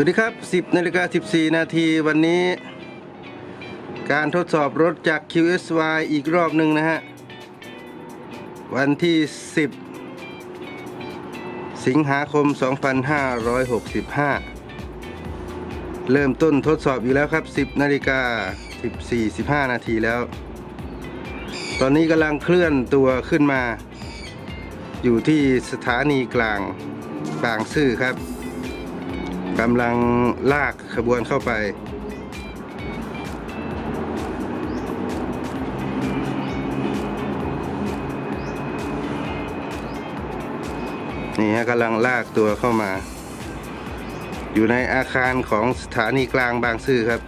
วัสดีครับ 10นาฬิกา14 นาทีวันนี้ การทดสอบรถจาก QSY อีกรอบหนึ่งนะฮะ วันที่ 10 สิงหาคม 2565 เริ่มต้นทดสอบอยู่แล้วครับ 10นาฬิกา14 15 นาทีแล้ว ตอนนี้กำลังเคลื่อนตัวขึ้นมา อยู่ที่สถานีกลางบางซื่อครับ กำลังลากขบวนเข้าไป นี่ฮะกำลังลากตัวเข้ามา อยู่ในอาคารของสถานีกลางบางซื่อครับ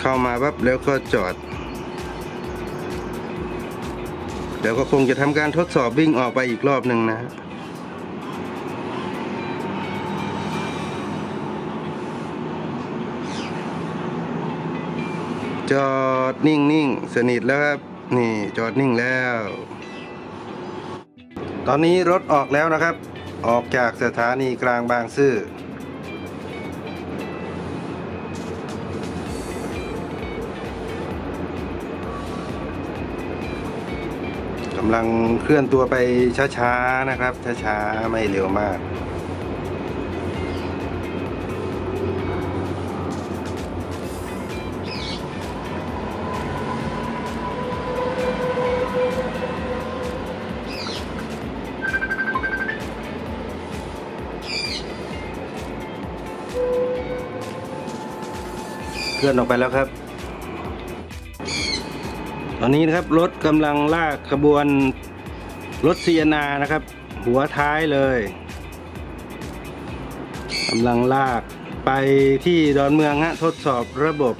เข้ามาปั๊บแล้วก็จอด เดี๋ยวก็คงจะทำการทดสอบวิ่งออกไปอีกรอบหนึ่งนะจอดนิ่งนิ่งสนิทแล้วครับ นี่จอดนิ่งแล้ว ตอนนี้รถออกแล้วนะครับ ออกจากสถานีกลางบางซื่อำลังเคลื่อนตัวไปช้าๆนะครับ ช้าๆ ไม่เร็วมากเคลื่อนออกไปแล้วครับ ตอนนี้นะครับรถกำลังลากขบวนรถซีนานะครับ หัวท้ายเลยกำลังลากไปที่ดอนเมืองฮะทดสอบระบบ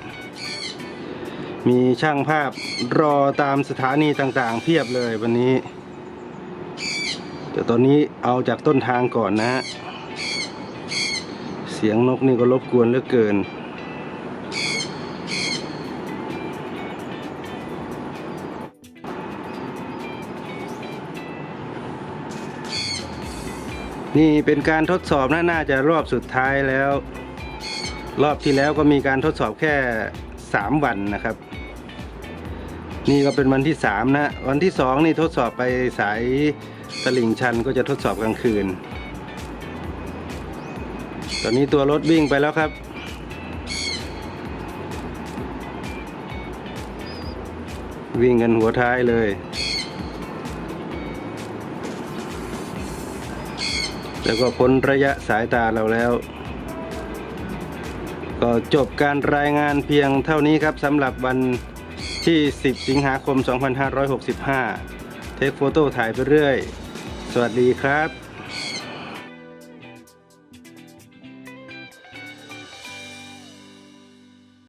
มีช่างภาพรอตามสถานีต่างๆ เพียบเลยวันนี้ แต่ตอนนี้เอาจากต้นทางก่อนนะฮะเสียงนกนี่ก็รบกวนเหลือเกิน นี่เป็นการทดสอบนะน่าจะรอบสุดท้ายแล้ว รอบที่แล้วก็มีการทดสอบแค่ 3 วันนะครับ นี่ก็เป็นวันที่ 3 นะ วันที่ 2 นี่ทดสอบไปสายตลิ่งชันก็จะทดสอบกลางคืน ตอนนี้ตัวรถวิ่งไปแล้วครับวิ่งกันหัวท้ายเลย แล้วก็พ้นระยะสายตาเราแล้ว ก็จบการรายงานเพียงเท่านี้ครับสำหรับวันที่ 10 สิงหาคม 2565 เทคโฟโต้ถ่ายไปเรื่อย สวัสดีครับ